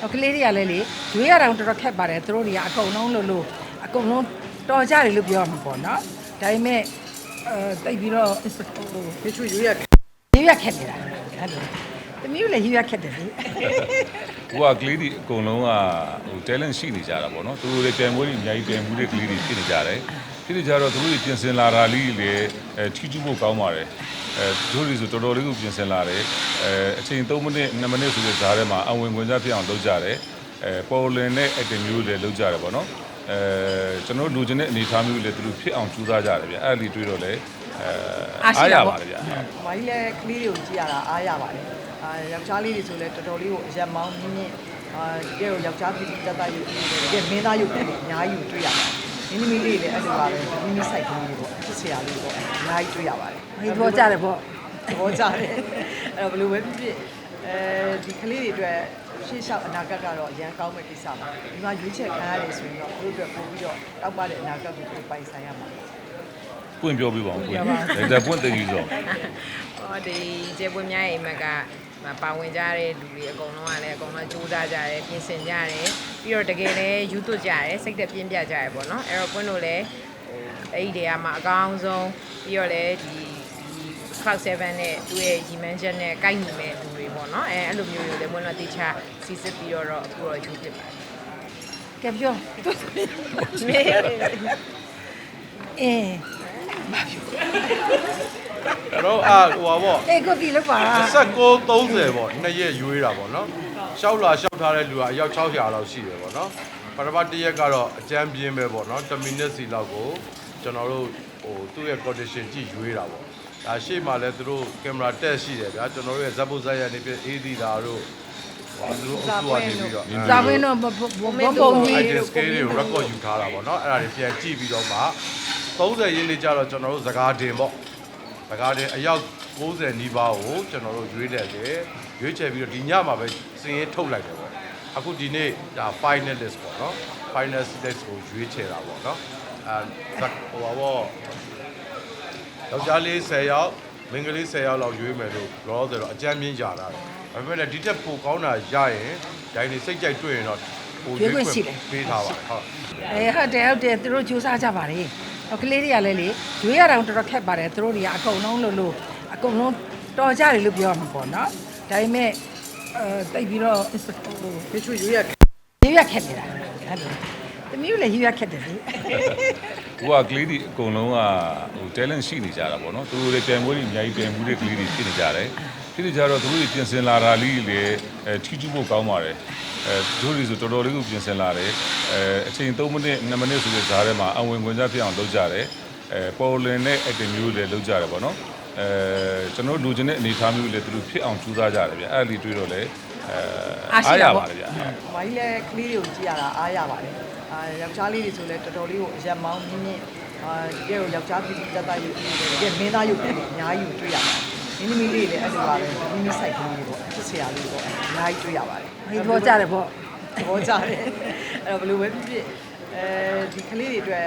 တော့ကလေးတွေကလည်းလေရွေးရတာတော်တော်ခက်ပါတယ်သူတို့တွေကအကုန်လုံးလို့လို့အကုန်လုံးတော်ကြတယ်လို့ပြောမှာပေါ့နော်ဒါပေမဲ့အဲတိတ်ပြီးတော့ဟိုဖေချွေရွေးရရွေးရခက်နေတာအဲ့လိုသမီးတို့လည်းရွေးရခက်တယ်လေဟိုကကလေးတွေအကုန်လုံးကဟို talent ရှိနေကြတာပေါ့နော်သူတို့တွေပြန်မွေးတွေအများကြီးပြန်မှုတဲ့ကလေးတွေဖြစ်နေကြတယ်ဖြစ်နေကြတော့သူတို့တွေပြင်ဆင်လာတာလေးတွေလည်းအဲထီးထူးဖို့ကောင်းပါတယ် အဲသူတို့တွေဆိုတော်တော်လေးကိုပြင်ဆင်လာတယ်အဲအချိန်3မိနစ်2မိနစ်ဆိုတဲ့ဈားထဲမှာအဝင်ခွင့်စားဖြစ်အောင်လုပ်ကြတယ်အဲပေါ်လင်တဲ့ item မျိုးတွေလည်းလုပ်ကြတယ်ပေါ့နော်အဲကျွန်တော်တို့လူချင်းတဲ့အနေအထားမျိုးတွေလည်းသူတို့ဖြစ်အောင်ကြိုးစားကြတယ်ဗျအဲ့ဒါလေးတွေးတော့လည်းအဲအားရပါတယ်ဗျ။မာကြီးလည်းကလေးတွေကိုကြည့်ရတာအားရပါတယ်။အာယောက်ျားလေးတွေဆိုလည်းတော်တော်လေးကိုအရက်မောင်းမြင့်မြင့်အာတကယ်ကိုယောက်ျားပြည်ပြည်တက်တက်ယူပြီးတကယ်မင်းသားယူတယ်အများကြီးကိုတွေ့ရပါတယ်။ မိမိလေးတွေလည်းအဲ့လိုပါပဲမိမိစိုက်ကလေးတွေပေါ့ချစ်စရာလေးပေါ့အများကြီးတွေ့ရပါတယ်ဒီတော့ကြတယ်ပေါ့တော့ကြတယ်အဲ့တော့ဘယ်လိုပဲဖြစ်ဖြစ်အဲဒီကလေးတွေအတွက်ရှေ့လျှောက်အနာဂတ်ကတော့အရန်ကောင်းမဲ့ကိစ္စပါဒီမှာရွေးချယ်ခံရတယ်ဆိုရင်တော့သူတို့အတွက်ပို့ပြီးတော့တောက်ပတဲ့အနာဂတ်ကိုပိုင်ဆိုင်ရမှာပါပွင့်ပြောပြပါဦးပွင့်ဒါပွင့်တင်ယူဆိုဟောဒီကျေပွင့်များရဲ့အိမ်မက်က ပါဝင်ကြတဲ့လူတွေအကုန်လုံးကလည်းအကုန်လုံးစူးစမ်းကြတယ်ပြင်ဆင်ကြတယ်ပြီးတော့တကယ်လည်းယူသွကြတယ်စိတ်သက်ပြင်းပြကြတယ်ပေါ့နော်အဲ့တော့ပွင့်တို့လည်းဟိုအဲ့ဒီတွေကမှအကောင်းဆုံးပြီးတော့လည်းဒီဒီ Cloud 7နဲ့သူ့ရဲ့ရီမန်ချက်နဲ့ကိုက်ညီမဲ့လူတွေပေါ့နော်အဲအဲ့လိုမျိုးတွေလည်းပွင့်တော့တိချစီစစ်ပြီးတော့တော့အခုတော့ယူဖြစ်ပါတယ်ကဲပြောမေအင်း ကျွန်တော်အာဟိုပါပေါ့အေးကိုဒီလောက်ပါ29 30ပေါ့နှစ်ရက်ရွေးတာပေါ့နော်ရှောက်လာရှောက်ထားတဲ့လူကအယောက်600လောက်ရှိတယ်ပေါ့နော်ပထမတစ်ရက်ကတော့အကြမ်းပြင်းပဲပေါ့နော်10မိနစ်စီလောက်ကိုကျွန်တော်တို့ဟိုသူ့ရဲ့ condition ကြည့်ရွေးတာပေါ့ဒါရှေ့မှာလည်းသူတို့ကင်မရာတက်ရှိတယ်ဗျာကျွန်တော်တို့ရဲ့ဇက်ဘုတ်ဇက်ရနေပြအေးဒီတာတို့ဟိုသူတို့အုပ်စုကနေပြီးတော့ဇာဝင်းတော့ဘုံကြီး item scale တွေကို record ယူထားတာပေါ့နော်အဲ့ဒါတွေပြန်ကြည့်ပြီးတော့မှ30ရင်းလေးကြတော့ကျွန်တော်တို့စကားတင်ပေါ့ စကားတင်အယောက်90နီးပါးကိုကျွန်တော်တို့ရွေးတယ်လေရွေးချယ်ပြီးတော့ဒီညမှာပဲစင်ရင်ထုတ်လိုက်တယ်ပေါ့အခုဒီနေ့ဒါ finalist ပေါ့နော် finalist ကိုရွေးချယ်တာပေါ့နော်အဲဟိုပါပေါ့ယောက်ျားလေး10ယောက်မိန်းကလေး10ယောက်လောက်ရွေးမယ်လို့ပြောဆိုတော့အကြမ်းမြင့်ကြတာဒါပေမဲ့လည်းဒီတက်ပိုကောင်းတာရရင်ဒိုင်းနေစိတ်ကြိုက်တွေ့ရင်တော့ပိုရွေးခွင့်ပေးထားပါဟုတ်အဲဟုတ်တယ်ဟုတ်တယ်သူတို့ကြိုးစားကြပါလေ ဟိုကလေးတွေကလည်းလေရွေးရတာတော်တော်ခက်ပါတယ်သူတို့တွေကအကုန်လုံးလို့လို့အကုန်လုံးတော်ကြတယ်လို့ပြောမှာပေါ့နော်ဒါပေမဲ့အဲတိတ်ပြီးတော့ဟိုဖေချွေရွေးရရွေးရခက်နေတာအဲ့လိုသမီးတို့လည်းရွေးရခက်တယ်လေဟိုကကလေးတွေအကုန်လုံးကဟို talent ရှိနေကြတာပေါ့နော်သူတို့တွေပြန်မွေးတွေအများကြီးပြန်မှုတဲ့ကလေးတွေဖြစ်နေကြတယ်ဖြစ်နေကြတော့သူတို့တွေပြင်ဆင်လာတာလေးတွေလည်းအဲထီးထူးဖို့ကောင်းပါတယ် အဲသူတို့တွေဆိုတော်တော်လေးကိုပြင်ဆင်လာတယ်အဲအချိန်3မိနစ်2မိနစ်ဆိုတဲ့ဈားထဲမှာအဝင်ခွင့်စားဖြစ်အောင်လုပ်ကြတယ်အဲပေါ်လင်တဲ့ item မျိုးတွေလည်းလုပ်ကြတယ်ပေါ့နော်အဲကျွန်တော်တို့လူချင်းတဲ့အနေအထားမျိုးတွေလည်းသူတို့ဖြစ်အောင်ကြိုးစားကြတယ်ဗျအဲ့ဒါလေးတွေးတော့လည်းအဲအားရပါတယ်ဗျ။မာကြီးလည်းကလေးတွေကိုကြည့်ရတာအားရပါတယ်။အာယောက်ျားလေးတွေဆိုလည်းတော်တော်လေးကိုအရက်မောင်းမြင့်မြင့်အာတကယ်ကိုယောက်ျားပြည်ပြည်တက်တက်ယူပြီးတကယ်မင်းသားယူတယ်အများကြီးကိုတွေ့ရပါတယ်။ မိန်းသမီးလေးတွေလည်းအဲ့လိုပါပဲမိမိဆိုင်ကလေးတွေပေါ့ဖြစ်စရာလေးပေါ့အများကြီးတွေ့ရပါတယ်ဒီသဘောကျတယ်ပေါ့သဘောကျတယ်အဲ့တော့ဘယ်လိုပဲဖြစ်ဖြစ်အဲဒီကလေးတွေအတွက်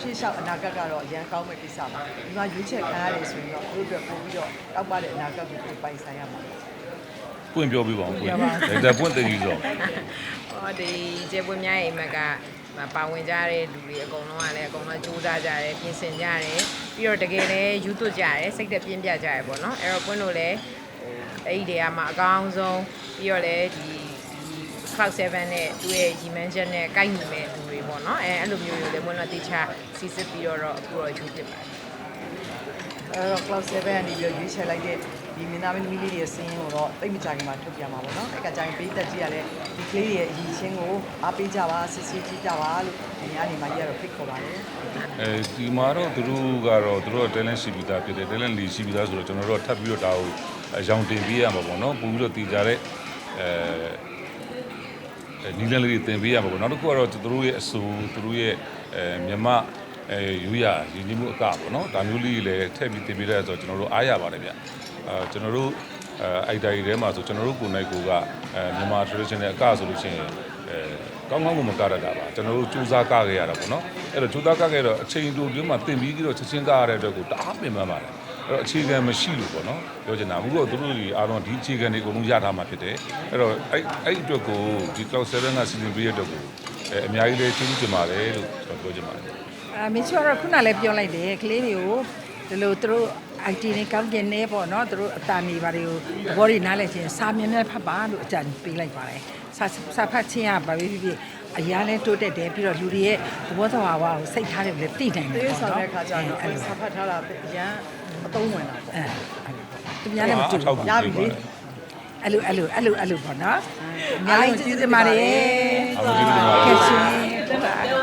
ရှေ့လျှောက်အနာဂတ်ကတော့အရန်ကောင်းမဲ့ကိစ္စပါဒီမှာရွေးချယ်ခံရတယ်ဆိုရင်တော့သူတို့အတွက်ပို့ပြီးတော့တောက်ပတဲ့အနာဂတ်ကိုပိုင်ဆိုင်ရမှာပွင့်ပြောပြပါဦးပွင့်ဒါပွင့်တင်ယူဆိုတော့ဟောဒီကျေပွင့်များရဲ့အိမ်မက်က ပါဝင်ကြတဲ့လူတွေအကုန်လုံးကလည်းအကုန်လုံးစူးစမ်းကြတယ်ပြင်ဆင်ကြတယ်ပြီးတော့တကယ်လည်းယူသွကြတယ်စိတ်သက်ပြင်းပြကြတယ်ပေါ့နော်အဲ့တော့ပွင့်တို့လည်းဟိုအဲ့ဒီတွေကမှအကောင်းဆုံးပြီးတော့လည်းဒီဒီ Cloud 7နဲ့သူ့ရဲ့ရီမန်ချက်နဲ့ကိုက်ညီမဲ့လူတွေပေါ့နော်အဲအဲ့လိုမျိုးတွေလည်းပွင့်တော့တိချစီစစ်ပြီးတော့တော့အခုတော့ယူဖြစ်ပါတယ်အဲ့တော့ Cloud 7ကနေပြီးတော့ရွေးချယ်လိုက်တဲ့ ဒီမင်းသားမင်းသမီးလေးတွေရဲ့စင်းကိုတော့တိတ်မကြခင်မှာထုတ်ပြမှာပေါ့နော်အဲ့ကကြရင်ပေးသက်ကြီးရလဲဒီကလေးတွေရဲ့အရင်ချင်းကိုအားပေးကြပါစစ်စစ်ကြည့်ကြပါလို့ဒီညနေမှာကြီးကတော့ဖိတ်ခေါ်ပါတယ်အဲဒီမှာတော့သူတို့ကတော့သူတို့က talent ရှိပြီးသားဖြစ်တယ် talent လီရှိပြီးသားဆိုတော့ကျွန်တော်တို့ကထပ်ပြီးတော့ဒါကိုအရောင်တင်ပေးရမှာပေါ့နော်ပို့ပြီးတော့တည်ကြတဲ့အဲနီလန်လေးတွေတင်ပေးရမှာပေါ့နောက်တစ်ခုကတော့သူတို့ရဲ့အဆိုသူတို့ရဲ့အဲမြမအဲယူရရည်ကြီးမှုအကပေါ့နော်ဒါမျိုးလေးတွေလည်းထည့်ပြီးတင်ပေးရဆိုတော့ကျွန်တော်တို့အားရပါတယ်ဗျ အာကျွန်တော်တို့အဲအိုက်တာတွေထဲမှာဆိုကျွန်တော်တို့ကိုယ်နိုင်ကိုကအဲမြန်မာ traditional အကဆိုလို့ရှိရင်အဲကောင်းကောင်းမမကရတာပါကျွန်တော်တို့စူးစမ်းကခဲ့ရတာပေါ့နော်အဲ့တော့စူးစမ်းကခဲ့တော့အချိန်တူပြမှာတင်ပြီးတော့ချက်ချင်းကရတဲ့အတွက်ကိုတအားပင်ပန်းပါတယ်အဲ့တော့အခြေခံမရှိလို့ပေါ့နော်ပြောချင်တာအခုတော့သူတို့တွေအားလုံးဒီအခြေခံတွေအကုန်လုံးရထားမှာဖြစ်တယ်အဲ့တော့အဲ့အဲ့အတွက်ကိုဒီ Cloud 7ကစီစဉ်ပေးရတဲ့အတွက်ကိုအဲအများကြီးလေးကျေးဇူးတင်ပါတယ်လို့ကျွန်တော်ပြောချင်ပါတယ်အာမင်းချောတော့ခုနလည်းပြောလိုက်တယ်ကလေးတွေကိုဒီလိုသူတို့ IT နဲ့ကောင်းကျင်နေပေါ့နော်သူတို့အတန်နေပါတွေကိုသဘောတွေနားလည်ချင်းစာမြင်မြတ်ဖတ်ပါလို့အကြံပေးလိုက်ပါတယ်စာစာဖတ်ချင်းကဘာပဲဖြစ်ဖြစ်အရာလဲတိုးတက်တယ်ပြီးတော့လူတွေရဲ့သဘောသဘာဝကိုစိတ်ထားတယ်လည်းသိနိုင်တယ်တေးပေါ့ဆောင်နော်တဲ့ခါကျတော့အဲစာဖတ်ထားတာရန်အသုံးဝင်တာပေါ့အဲသူများလည်းမတူဘူးပေါ့ရပြီလေအဲ့လိုအဲ့လိုအဲ့လိုအဲ့လိုပေါ့နော်အများကြီးကျေးဇူးတင်ပါတယ်အားလုံးကျေးဇူးတင်ပါတယ်ကဲရှင်